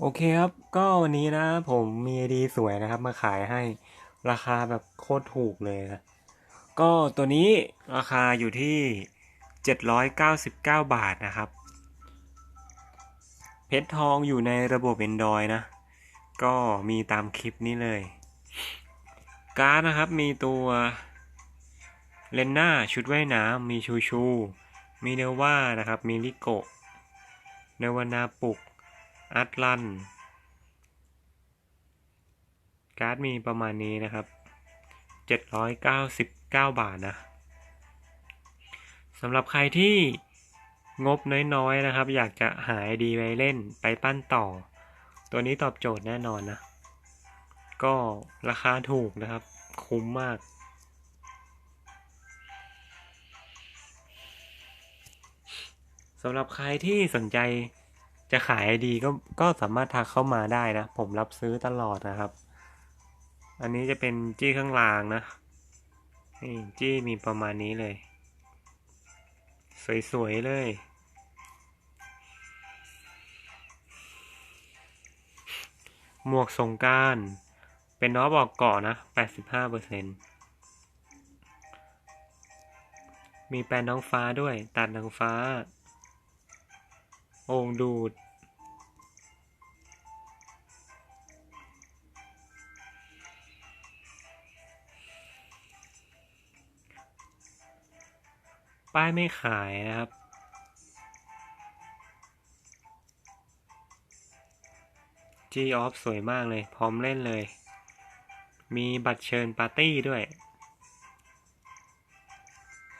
โอเคครับ ก็วันนี้นะ ผมมีไอดีสวยนะครับ มาขายให้ราคาแบบโคตรถูกเลยนะ ก็ตัวนี้ราคาอยู่ที่ 799 บาทนะครับ เพชรทองอยู่ในระบบ Android นะ ก็มีตามคลิปนี้เลย การ์ดนะครับมีตัวเลนน่าชุดว่ายน้ำมีชูชู มีเนว่านะครับ มีลิโกะเนวานาปุก อัตลัน การ์ดมีประมาณนี้นะครับ799บาทนะสำหรับใครที่งบน้อยๆนะครับ อยากจะหาไอดีไปเล่นไปปั้นต่อ ตัวนี้ตอบโจทย์แน่นอนนะ ก็ราคาถูกนะครับ คุ้มมาก สำหรับใครที่สนใจ จะขายดีก็ก็สามารถทักเข้ามาได้นะ ผมรับซื้อตลอดนะครับ อันนี้จะเป็นจี้ข้างล่างนะนี่จี้มีประมาณนี้เลย สวยๆเลยหมวกสงการเป็นน้อบอกเกาะนะ 85เปอร์เซ็นมีแปลนน้องฟ้าด้วย ตัดนางฟ้า โอ่งดูด ป้ายไม่ขายนะครับ G off สวยมากเลย พร้อมเล่นเลย มีบัตรเชิญปาร์ตี้ด้วย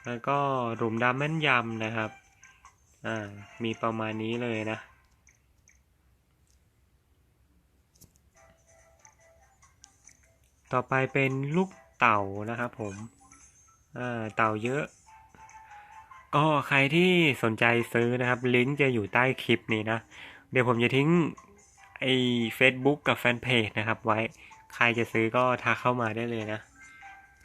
แล้วก็หลุมดำแม่นยำนะครับ อ่า มีประมาณนี้เลยนะ ต่อไปเป็นลูกเต่านะครับผมอ่าเต่าเยอะ ก็ใครที่สนใจซื้อนะครับ ลิงก์จะอยู่ใต้คลิปนี้นะ เดี๋ยวผมจะทิ้งไอ้ Facebook กับแฟนเพจนะครับไว้ ใครจะซื้อก็ทักเข้ามาได้เลยนะ